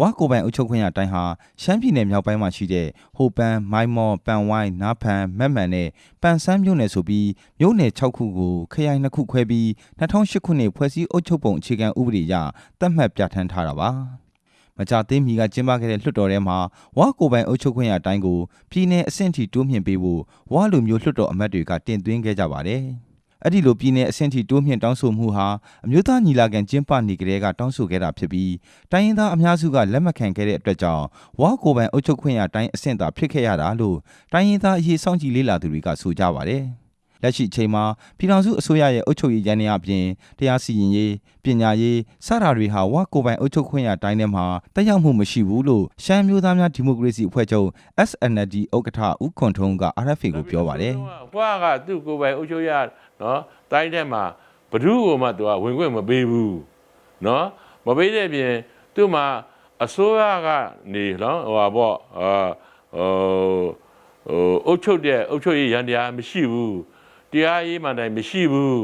ဝါကိုပိုင်အုပ်ချုပ်ခွင့်ရတိုင်းဟာရှမ်းပြည်နယ်မြောက်ပိုင်းမှာရှိတဲ့ဟိုပန်မိုင်းမော့ပန်ဝိုင်းနားဖန်မက်မှန်နဲ့ပန်ဆန်းမြို့နယ်ဆိုပြီးမြို့နယ်6ခုကိုခရိုင်2ခုခွဲပြီး2008ခုနှစ်ဖွဲ့စည်းအုပ်ချုပ်ပုံအခြေခံဥပဒေအရသတ်မှတ်ပြဋ္ဌာန်းထားတာပါမကြသေးမီကကျင်းပခဲ့တဲ့လွှတ်တော်ထဲမှာဝါကိုပိုင်အုပ်ချုပ်ခွင့်ရတိုင်းကိုပြည်내အဆင့်ထိတိုးမြှင့်ပေးဖို့ဝါလူမျိုးလွှတ်တော်အမတ်တွေကတင်သွင်းခဲ့ကြပါတယ် အဲ့ဒီလိုပြည်내အဆင့်ထိတိုးမြှင့်တောင်းဆိုမှုဟာအမျိုးသားညီလာခံကျင်းပနေကြတဲ့ကတောင်းဆိုခဲ့တာဖြစ်ပြီးတိုင်းရင်းသားအများစုကလက်မခံခဲ့တဲ့အတွက်ကြောင့်ဝါကိုပိုင်အုပ်ချုပ်ခွင့်ရတိုင်းအဆင့်သာဖြစ်ခဲ့ရတာလို့တိုင်းရင်းသားအရေးစောင့်ကြည့်လေ့လာသူတွေကဆိုကြပါတယ် လက်ရှိအချိန်မှာပြည်ထောင်စုအစိုးရရဲ့အုပ်ချုပ်ရေးရန်နေအပြင်တရားစီရင်ရေးပညာရေးစတာတွေဟာဝါကိုပိုင်အုပ်ချုပ်ခွင့်ရတိုင်းထဲမှာတက်ရောက်မှုမရှိဘူးလို့ရှမ်းမျိုးသားများဒီမိုကရေစီအဖွဲ့ချုပ် SNLD ဥက္ကဋ္ဌဦးခွန်ထုံးက RFA ကိုပြောပါတယ်ဘွားကသူ့ကိုယ်ပိုင်အုပ်ချုပ်ရနော်တိုင်းထဲမှာဘ누구ကိုမှသူကဝင်ခွင့်မပေးဘူးနော်မပေးတဲ့ပြင်သူ့မှာအစိုးရကနေနော်ဟိုပါပေါ့အာဟိုဟိုအုပ်ချုပ်တဲ့အုပ်ချုပ်ရေးရန်တရားမရှိဘူး တရားရေးမှန်တိုင်းမရှိဘူး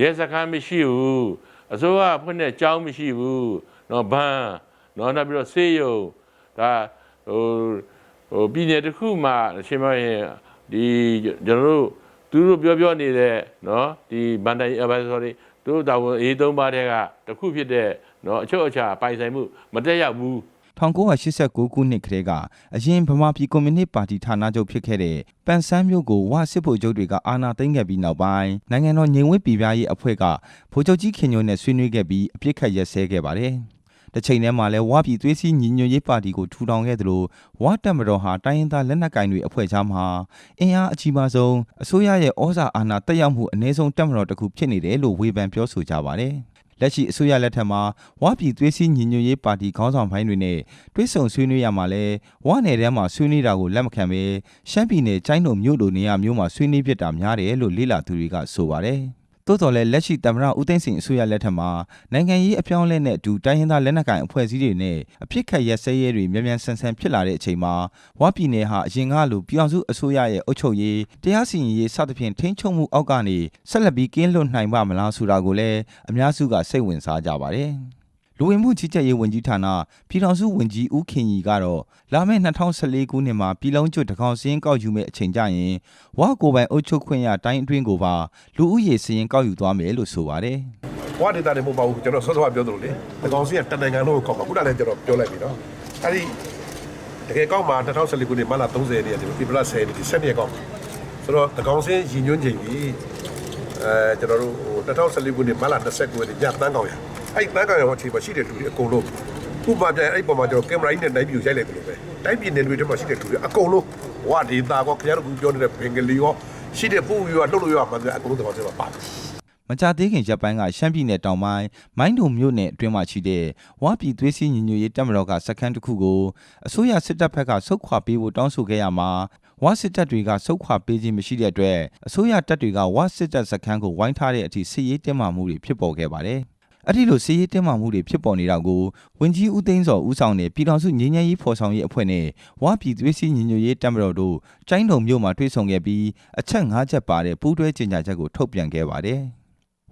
ရဲစခန်းမရှိဘူးအစိုးရဖွင့်တဲ့ကြောင်းမရှိဘူးနော်ဘန်းနော်နောက်ပြီးတော့စေယုံဒါဟိုဟိုပြည်နယ်တစ်ခုမှအချိန်မရင်ဒီကျွန်တော်တို့သူတို့ပြောပြောနေတဲ့နော်ဒီဘန်တိုင်းအဘဆိုရီသူတို့တာဝန်အေးသုံးပါးတဲ့ကတစ်ခုဖြစ်တဲ့နော်အချုပ်အခြာပိုင်ဆိုင်မှုမတက်ရောက်ဘူး 1989ခုနှစ်ကတည်းကအရင်ဗမာပြည်ကွန်မြူနစ်ပါတီဌာနချုပ်ဖြစ်ခဲ့တဲ့ပန်ဆန်းမြို့ကိုဝစစ်ဖို့ချုပ်တွေကအာဏာသိမ်းခဲ့ပြီးနောက်ပိုင်းနိုင်ငံတော်ငြိမ်ဝှက်ပြည်ပြားရေးအဖွဲ့ကဗိုလ်ချုပ်ကြီးခင်ညွန့်နဲ့ဆွေးနွေးခဲ့ပြီးအပြစ်ခတ်ရက်စဲခဲ့ပါတယ်။တစ်ချိန်တည်းမှာလည်းဝါပြည်သွေးစည်းညီညွတ်ရေးပါတီကိုထူထောင်ခဲ့သလိုဝါတက်မတော်ဟာတိုင်းရင်းသားလက်နက်ကိုင်တွေအဖွဲ့ခြားမှာအင်အားအကြီးမားဆုံးအစိုးရရဲ့ဩဇာအာဏာတက်ရောက်မှုအ ਨੇ ဆုံးတက်မတော်တစ်ခုဖြစ်နေတယ်လို့ဝေဖန်ပြောဆိုကြပါတယ်။ လက်ရှိအစိုးရလက်ထက်မှာဝါပြည်သွေးစည်းညီညွတ်ရေးပါတီခေါင်းဆောင်ပိုင်းတွေနဲ့တွဲဆုံဆွေးနွေးရမှာလဲဝါနယ်ထဲမှာဆွေးနွေးတာကိုလက်မခံဘဲရှမ်းပြည်နယ်ကျိုင်းတုံမြို့လိုနေရာမျိုးမှာဆွေးနွေးဖြစ်တာများတယ်လို့လေ့လာသူတွေကဆိုပါတယ်။ သို့တော်လည်းလက်ရှိတမရဦးသိန်းစိန်အစိုးရလက်ထက်မှာနိုင်ငံရေးအပြောင်းအလဲနဲ့အတူတိုင်းရင်းသားလက်နက်ကိုင်အဖွဲ့အစည်းတွေနဲ့အဖြစ်ခတ်ရက်စဲရဲတွေမြန်မြန်ဆန်ဆန်ဖြစ်လာတဲ့အချိန်မှာဝါပြည်နယ်ဟာအရင်ကလိုပြည်အောင်စုအစိုးရရဲ့အုပ်ချုပ်ရေးတရားစီရင်ရေးစသဖြင့်ထိန်းချုပ်မှုအောက်ကနေဆက်လက်ပြီးကင်းလွတ်နိုင်ပါမလားဆိုတာကိုလည်းအများစုကစိတ်ဝင်စားကြပါတယ်။ လူဝင်မှုကြီးကြပ်ရေးဝန်ကြီးဌာနပြည်ထောင်စုဝန်ကြီးဦးခင်ရီကတော့လာမယ့်2014ခုနှစ်မှာပြည်လုံးကျွတ်တကောင်စင်းကောက်ယူမဲ့အချိန်ကြရင်ဝါကိုပိုင်အုပ်ချုပ်ခွင့်ရတိုင်းအတွင်းကိုပါလူဦးရေစရင်ကောက်ယူသွားမယ်လို့ဆိုပါတယ်ဝါဒေတာတွေမဟုတ်ပါဘူးကျွန်တော်စောစောကပြောသလိုလေတကောင်စီကတနိုင်ငံလုံးကိုကောက်ပါခုနလည်းကျွန်တော်ပြောလိုက်ပြီနော်အဲ့ဒီတကယ်ကောက်မှာ2014ခုနှစ်မလ30ရက်နေ့ကျွန်တော်ဒီပလ10ရက်နေ့ဒီ7ရက်ကောက်ဆိုတော့တကောင်စင်းရည်ညွှန်းချိန်ကြီးအဲကျွန်တော်တို့ဟို2014ခုနှစ်မလ29ရက်နေ့ညတန်းကောင်ရ အဲ့တန်းကောင်ရဟောချိန်မှာရှိတဲ့လူတွေအကုန်လုံးခုမှပြန်အဲ့ပုံမှာကျွန်တော်ကင်မရာကြီးနဲ့နိုင်ပြီးရိုက်လိုက်တယ်လို့ပဲတိုင်းပြည်နယ်တွေထဲမှာရှိတဲ့လူတွေအကုန်လုံးဝါဒေတာကောခင်ဗျားတို့ပြောနေတဲ့ဘင်္ဂလီရောရှိတဲ့ပူရောလှုပ်လို့ရမှာအကုန်လုံးတကောင်စင်းမှာပါတယ်မကြသေးခင်ရက်ပိုင်းကရှမ်းပြည်နယ်တောင်ပိုင်းမိုင်းတုံမြို့နယ်အတွင်းမှာရှိတဲ့ဝါပြည်သွေးစည်းညီညွတ်ရေးတပ်မတော်ကစခန်းတစ်ခုကိုအစိုးရစစ်တပ်ဘက်ကဆုတ်ခွာပေးဖို့တောင်းဆိုခဲ့ရမှာဝါစစ်တပ်တွေကဆုတ်ခွာပေးခြင်းမရှိတဲ့အတွက်အစိုးရတပ်တွေကဝါစစ်တပ်စခန်းကိုဝိုင်းထားတဲ့အထိစစ်ရေးတင်းမာမှုတွေဖြစ်ပေါ်ခဲ့ပါတယ်။ အဲ့ဒီလိုစစ်ရေးတင်းမာမှုတွေဖြစ်ပေါ်နေတာကိုဝင်ကြီးဦးသိန်းစောဦးဆောင်တဲ့ပြည်တော်စုငြိမ်းချမ်းရေးဖော်ဆောင်ရေးအဖွဲ့နဲ့ဝါပြည်သွေးစည်းညီညွတ်ရေးတပ်မတော်တို့ကျိုင်းတုံမြို့မှာတွေ့ဆုံခဲ့ပြီးအချက်၅ချက်ပါတဲ့ပူးတွဲကြေညာချက်ကိုထုတ်ပြန်ခဲ့ပါတယ်။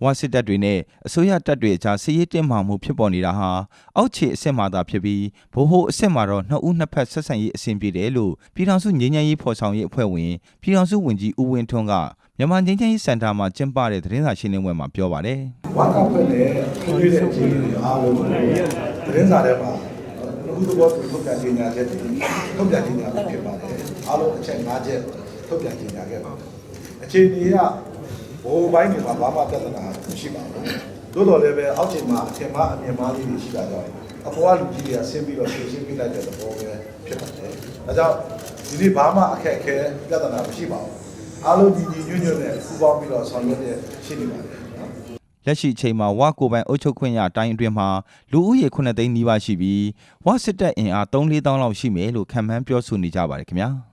ဝါစစ်တပ်တွေနဲ့အစိုးရတပ်တွေအကြားစစ်ရေးတင်းမာမှုဖြစ်ပေါ်နေတာဟာအောက်ခြေအဆင့်မှသာဖြစ်ပြီးဗဟိုအဆင့်မှာတော့နှစ်ဦးနှစ်ဖက်ဆက်ဆံရေးအဆင်ပြေတယ်လို့ပြည်ထောင်စုငြိမ်းချမ်းရေးဖော်ဆောင်ရေးအဖွဲ့ဝင်ပြည်ထောင်စုဝန်ကြီးဦးဝင်းထွန်းကမြန်မာငြိမ်းချမ်းရေးစင်တာမှာကျင်းပတဲ့သတင်းစာရှင်းလင်းပွဲမှာပြောပါတယ် ဝါကဖွင့်တဲ့ထွေးတဲ့အခြေအနေတွေအားလုံးကိုသတင်းစာထဲမှာအခုသဘောတူထုတ်ပြန်ကြေညာချက်တွေထုတ်ပြန်ကြေညာမှုဖြစ်ပါတယ်အားလုံးအချက်၅ချက်ထုတ်ပြန်ကြေညာခဲ့ပါတယ်အခြေအနေကဘိုးပိုင်းတွေမှာဘာမှပြဿနာမရှိပါဘူးသို့တော်လည်းပဲအောက်ခြေမှာအထင်မှားအမြင်မှားလေးတွေရှိတာကြောင့်အပေါ်ကလူကြီးတွေကဆင်းပြီးတော့ရှင်းရှင်းပြလိုက်တဲ့သဘောပဲဖြစ်ပါတယ်ဒါကြောင့်ဒီနေ့ဘာမှအခက်အခဲပြဿနာမရှိပါဘူးအားလုံးဒီညီညွတ်ညွတ်နဲ့ပူးပေါင်းပြီးတော့ဆောင်ရွက်ရရှိနေပါတယ်နော် လက်ရှိအချိန်မှာဝါကိုပိုင်အုပ်ချုပ်ခွင့်ရအတိုင်းအတွင်းမှာလူဦးရေ9သိန်းနီးပါးရှိပြီးဝါစစ်တပ်အင်အား3-4တောင်းလောက်ရှိမယ်လို့ခန့်မှန်းပြောဆိုနေကြပါတယ်ခင်ဗျာ။